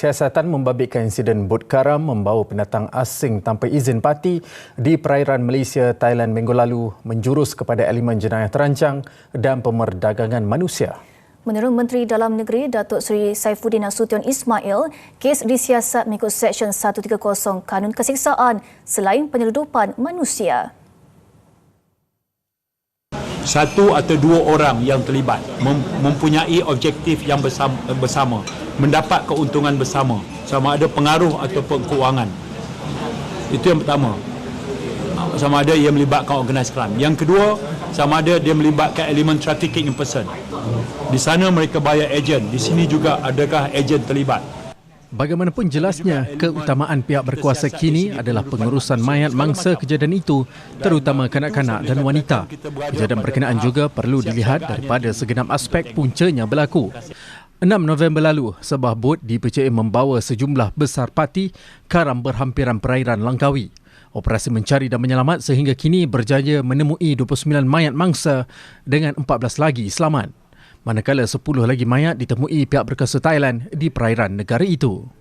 siasatan membabitkan insiden bot karam membawa pendatang asing tanpa izin parti di perairan Malaysia, Thailand minggu lalu menjurus kepada elemen jenayah terancang dan pemerdagangan manusia. Menurut Menteri Dalam Negeri Datuk Seri Saifuddin Nasution Ismail, kes disiasat mengikut Seksyen 130 Kanun Kesiksaan selain penyeludupan manusia satu atau dua orang yang terlibat mempunyai objektif yang bersama, mendapat keuntungan bersama sama ada pengaruh ataupun keuangan itu yang pertama. Sama ada ia melibatkan organisasi crime yang kedua sama ada dia melibatkan elemen trafficking in person. Di sana mereka bayar ejen. Di sini juga adakah ejen terlibat? Bagaimanapun jelasnya, keutamaan pihak berkuasa kini adalah pengurusan mayat mangsa kejadian itu, terutama kanak-kanak dan wanita. Kejadian berkenaan juga perlu dilihat daripada segenap aspek puncanya berlaku. 6 November lalu, sebuah bot dipercayai membawa sejumlah besar parti karam berhampiran perairan Langkawi. Operasi mencari dan menyelamat sehingga kini berjaya menemui 29 mayat mangsa dengan 14 lagi selamat manakala 10 lagi mayat ditemui pihak berkuasa Thailand di perairan negara itu.